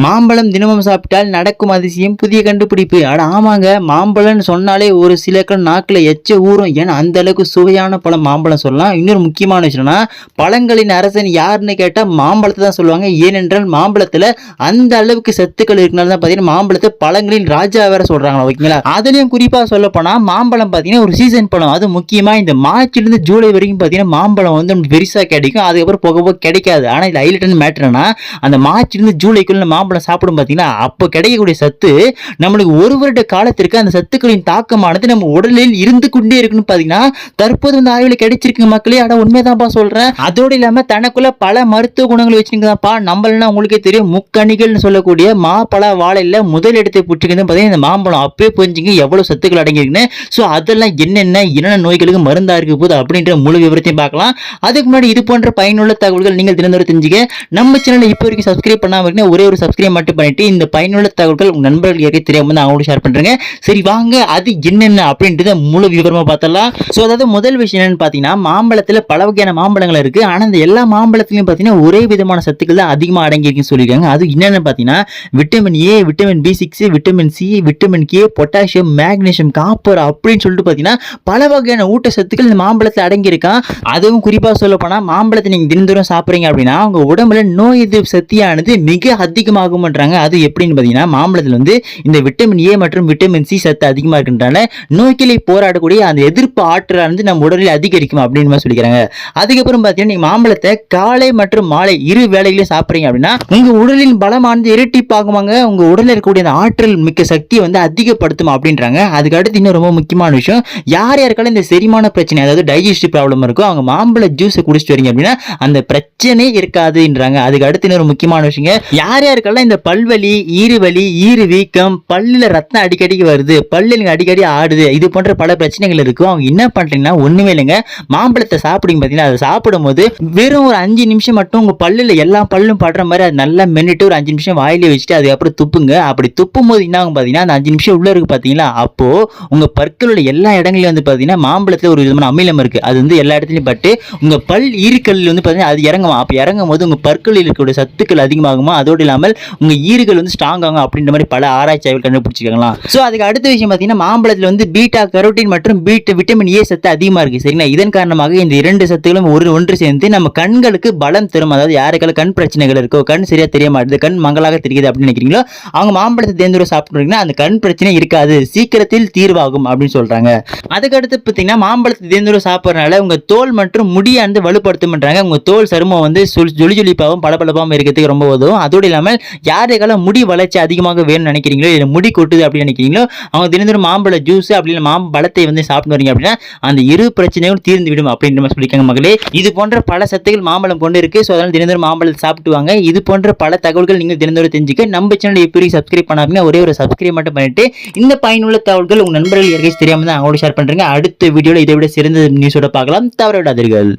மாம்பழம் தினமும் சாப்பிட்டால் நடக்கும் அதிசயம் புதிய கண்டுபிடிப்பு. அட ஆமாங்க மாம்பழம்னு சொன்னாலே ஒரு சில நாக்கில் எச்ச ஊறும். ஏன்னா அந்த அளவுக்கு சுவையான பழம் மாம்பழம் சொல்லலாம். இன்னொரு முக்கியமான விஷயம்னா பழங்களின் அரசன் யாருன்னு கேட்டால் மாம்பழத்தை தான் சொல்லுவாங்க. ஏனென்றால் மாம்பழத்தில் அந்த அளவுக்கு சத்துக்கள் இருக்கனால தான் பார்த்தீங்கன்னா மாம்பழத்தை பழங்களின் ராஜா வேற சொல்கிறாங்களா ஓகேங்களா? அதுலேயும் குறிப்பாக சொல்ல போனால் மாம்பழம் பார்த்தீங்கன்னா ஒரு சீசன் பழம். அது முக்கியமாக இந்த மார்ச்லேருந்து ஜூலை வரைக்கும் பார்த்தீங்கன்னா மாம்பழம் வந்து பெருசாக கிடைக்கும். அதுக்கப்புறம் போக போக கிடைக்காது. ஆனால் இது ஹைலைட்டான மேட்ருனா அந்த மார்ச்லேருந்து ஜூலைக்குள்ள மாம்பழம் சாப்பிடும் பார்த்தீங்கன்னா அப்போ கிடைக்கக்கூடிய சத்து நம்மளுக்கு ஒரு வருட காலத்திற்கு அந்த சத்துக்களின் தாக்கமானது நம்ம உடலில் இருந்து கொண்டே இருக்குன்னு பார்த்தீங்கன்னா தற்போது வந்து ஆய்வில் கிடைச்சிருக்கு மக்களே. ஆனால் உண்மைதான்ப்பா சொல்கிறேன் அதோடு இல்லாமல் தனக்குள்ள பல மருத்துவ குணங்கள் வச்சுருக்குதான்ப்பா நம்மளா உங்களுக்கே தெரியும் முக்கணிகள்னு சொல்லக்கூடிய மாப்பழ வாழையில் முதல் இடத்தை புற்றிக்கிறது பார்த்தீங்கன்னா இந்த மாம்பழம் அப்பவே புரிஞ்சுங்க எவ்வளோ சத்துக்கள் அடங்கியிருக்குன்னு. ஸோ அதெல்லாம் என்னென்ன என்னென்ன நோய்களுக்கு மருந்தா இருக்க போகுது அப்படின்ற முழு விவரத்தையும் பார்க்கலாம். அதுக்கு முன்னாடி இது போன்ற பயனுள்ள தகவல்கள் நீங்கள் தினந்தோறும் தெரிஞ்சுக்க. நம்ம சேனலை இப்போ வரைக்கும் சப்ஸ்கிரைப் பண்ணாமல் ஒரே ஒரு சப்ஸ்கிரைப் மட்டும் பண்ணிட்டு இந்த பயனுள்ள தகவல்கள் உங்கள் நண்பர்கள் ஏற்கனவே தெரியாமல் வந்து அவங்களும் ஷேர் பண்ணுறேங்க சரி வாங்க அது என்னென்ன அப்படின்றத முழு விவரமாக பார்த்தலாம் ஸோ அதாவது முதல் விஷயம் என்னென்னு பார்த்தீங்கன்னா மாம்பழத்தில் பல வகையான மாம்பழங்கள் இருக்குது ஆனால் இந்த எல்லா மாம்பழத்துலையும் பார்த்தீங்கன்னா ஒரே விதமான சத்துக்கள் தான் அதிகமாக அடங்கியிருக்குன்னு சொல்லியிருக்காங்க. அது என்னென்னு பார்த்தீங்கன்னா vitamin A vitamin B six vitamin C vitamin K potassium magnesium copper அப்படின்னு சொல்லிட்டு பார்த்தீங்கன்னா பல வகையான ஊட்டச்சத்துக்கள் இந்த மாம்பழத்தில் அடங்கியிருக்கான். அதுவும் குறிப்பாக சொல்ல போனால் மாம்பழத்தை நீங்கள் தினந்தோறும் சாப்பிட்றீங்க அப்படின்னா உங்கள் உடம்புல நோய் எதிர்ப்பு சக்தியானது மிக அதிகமாகும்ன்றாங்க அது எப்படின்னு பார்த்தீங்கன்னா மாம்பழத்தில் வந்து இந்த விட்டமின் ஏ மற்றும் விட்டமின் சி சத்து அதிகமாக இருக்கின்றனால நோய்களை போராடக்கூடிய அந்த எதிர்ப்பு ஆற்றலானது நம்ம உடலில் அதிகரிக்கும் அப்படின்னு மாதிரி சொல்லிக்கிறாங்க. அதுக்கப்புறம் பார்த்தீங்கன்னா நீங்கள் மாம்பழத்தை காலை மற்றும் மாலை இரு வேலைகளையும் சாப்பிட்றீங்க அப்படின்னா உங்கள் உடலின் பலமானது இரட்டிப்பாகுவாங்க உங்கள் உடலில் இருக்கக்கூடிய அந்த ஆற்றல் மிக்க சக்தியை வந்து அதிகப்படுத்தும் அப்படின்றாங்க. அதுக்கு அடுத்து இன்னும் ரொம்ப முக்கியமான விஷயம் யார் யாருக்காலும் இந்த செரிமான பிரச்சனை அதாவது டைஜஸ்டிவ் ப்ராப்ளம் இருக்கும் அவங்க மாம்பழ ஜூஸை குடிச்சிட்டு வரீங்க அப்படின்னா அந்த பிரச்சனை இருக்காதுன்றாங்க. அதுக்கு அடுத்து இன்னொரு முக்கியமான விஷயங்க யார் யாருக்கெல்லாம் இந்த பல்வலி ஈறுவலி ஈறு வீக்கம் பல்லில் ரத்தம் அடிக்கடிக்கு வருது. பல்லுல அடிக்கடி ஆடுது. இது போன்ற பல பிரச்சனைகள் இருக்கும். அவங்க என்ன பண்ணுறீங்கன்னா ஒன்றுமே இல்லைங்க. மாம்பழத்தை சாப்பிடுங்க பார்த்தீங்கன்னா அதை சாப்பிடும்போது வெறும் ஒரு அஞ்சு நிமிஷம் மட்டும் உங்கள் பல்லில் எல்லா பல்லும் படுற மாதிரி அது நல்லா மென்னுட்டு ஒரு அஞ்சு நிமிஷம் வாயிலே வச்சுட்டு அதுக்கப்புறம் துப்புங்க. அப்படி துப்பும் போது என்ன ஆகும் பார்த்தீங்கன்னா அந்த அஞ்சு நிமிஷம் உள்ள இருக்கு பார்த்தீங்களா அப்போது உங்கள் பற்களோட எல்லா இடங்களையும் வந்து பார்த்தீங்கன்னா மாம்பழத்தில் ஒரு விதமான அமிலம் இருக்குது அது வந்து எல்லா இடத்துலையும் பட்டு உங்கள் பல் ஈறுகளில் வந்து பார்த்தீங்கன்னா அது இறங்குமா? அப்போ இறங்கும் போது உங்கள் பற்களில் இருக்கக்கூடிய சத்துக்கள் அதிகமாகுமா? அதோடு இல்லாமல் உங்கள் ஈறுகள் வந்து ஸ்ட்ராங் ஆகும் அப்படின்ற மாதிரி பல ஆராய்ச்சி ஆய்வுகள் கண்டுபிடிச்சிக்கலாம் ஸோ அதுக்கு அடுத்த விஷயம் பார்த்தீங்கன்னா மாம்பழத்தில் வந்து பீட்டா கரோட்டின் மற்றும் பீட்டு விட்டமின் ஏ சத்து அதிகமாக இருக்குது சரிங்களா? இதன் காரணமாக இந்த இரண்டு சத்துகளும் ஒரு ஒன்று சேர்ந்து நம்ம கண்களுக்கு பலம் தரும். அதாவது யாருக்கெல்லாம் கண் பிரச்சனைகள் இருக்கோ கண் சரியாக தெரிய மாட்டேது கண் மங்களாக தெரியுது அப்படின்னு நினைக்கிறீங்களோ அவங்க மாம்பழத்தை தேர்ந்தூரம் சாப்பிட்றீங்கன்னா அந்த கண் பிரச்சனை இருக்காது சீக்கிரத்தில் தீர்வாகும் அப்படின்னு சொல்கிறாங்க அதுக்கு அடுத்து பார்த்தீங்கன்னா மாம்பழத்தை தேர்ந்தூரம் சாப்பிட்றதுனால உங்கள் தோல் மற்றும் முடியானது வலுப்படுத்தும்ன்றாங்க உங்கள் தோல் சருமம் வந்து சொல் ஜொலி ஜொலிப்பாகவும் பளபளப்பாகவும் இருக்கிறதுக்கு ரொம்ப உதவும். அதோடு இல்லாமல் யாருக்கெல்லாம் முடி வளர்ச்சி அதிகமாக வேணும்னு நினைக்கிறீங்களோ இல்லை முடி கொட்டுது அப்படின்னு நினைக்கிறீங்களோ அவங்க தினந்தோறும் மாம்பழ ஜூஸ் அப்படின்னு மாம்பழத்தை வந்து சாப்பிட்டு வரீங்க அப்படின்னா அந்த இரு பிரச்சனையும் தீர்ந்து விடும் அப்படின்ற மாதிரி சொல்லியிருக்காங்க மகளே இது போன்ற பல சத்துக்கள் மாம்பழம் கொண்டு இருக்கு. ஸோ அதனால தினம் மாம்பழம் சாப்பிட்டு வாங்க இது போன்ற பல தகவல்கள் நீங்கள் தினந்தோறும் தெரிஞ்சுக்க நம்ம சேனல் எப்படி சப்ஸ்கிரைப் பண்ணாமீங்க ஒரே ஒரு சப்ஸ்கிரைப் மட்டும் பண்ணிட்டு இந்த பயனுள்ள தகவல்கள் உங்கள் நண்பர்கள் யாருக்காச்சும் தெரியாம தான் அவங்களோட ஷேர் பண்றீங்க. அடுத்த வீடியோவில் இதை விட சிறந்த நியூஸோட பார்க்கலாம். தவற விடாதீர்கள்